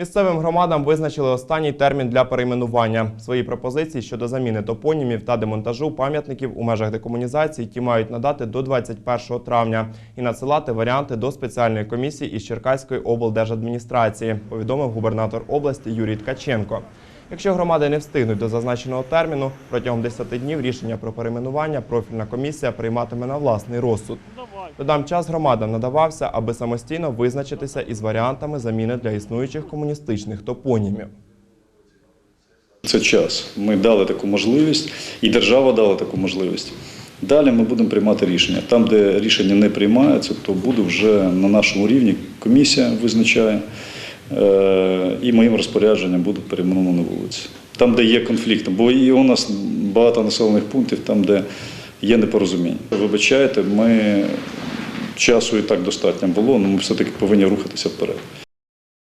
Місцевим громадам визначили останній термін для перейменування. Свої пропозиції щодо заміни топонімів та демонтажу пам'ятників у межах декомунізації ті мають надати до 21 травня і надсилати варіанти до спеціальної комісії із Черкаської облдержадміністрації, повідомив губернатор області Юрій Ткаченко. Якщо громади не встигнуть до зазначеного терміну, протягом 10 днів рішення про перейменування профільна комісія прийматиме на власний розсуд. Додам час громадам надавався, аби самостійно визначитися із варіантами заміни для існуючих комуністичних топонімів. Це час. Ми дали таку можливість, і держава дала таку можливість. Далі ми будемо приймати рішення. Там, де рішення не приймається, то буде вже на нашому рівні комісія визначає, е, і моїм розпорядженням буде перейменовано вулиці. Там, де є конфлікт, бо і у нас багато населених пунктів, там, де є непорозуміння. Вибачайте, ми часу і так достатньо було, але ми все-таки повинні рухатися вперед.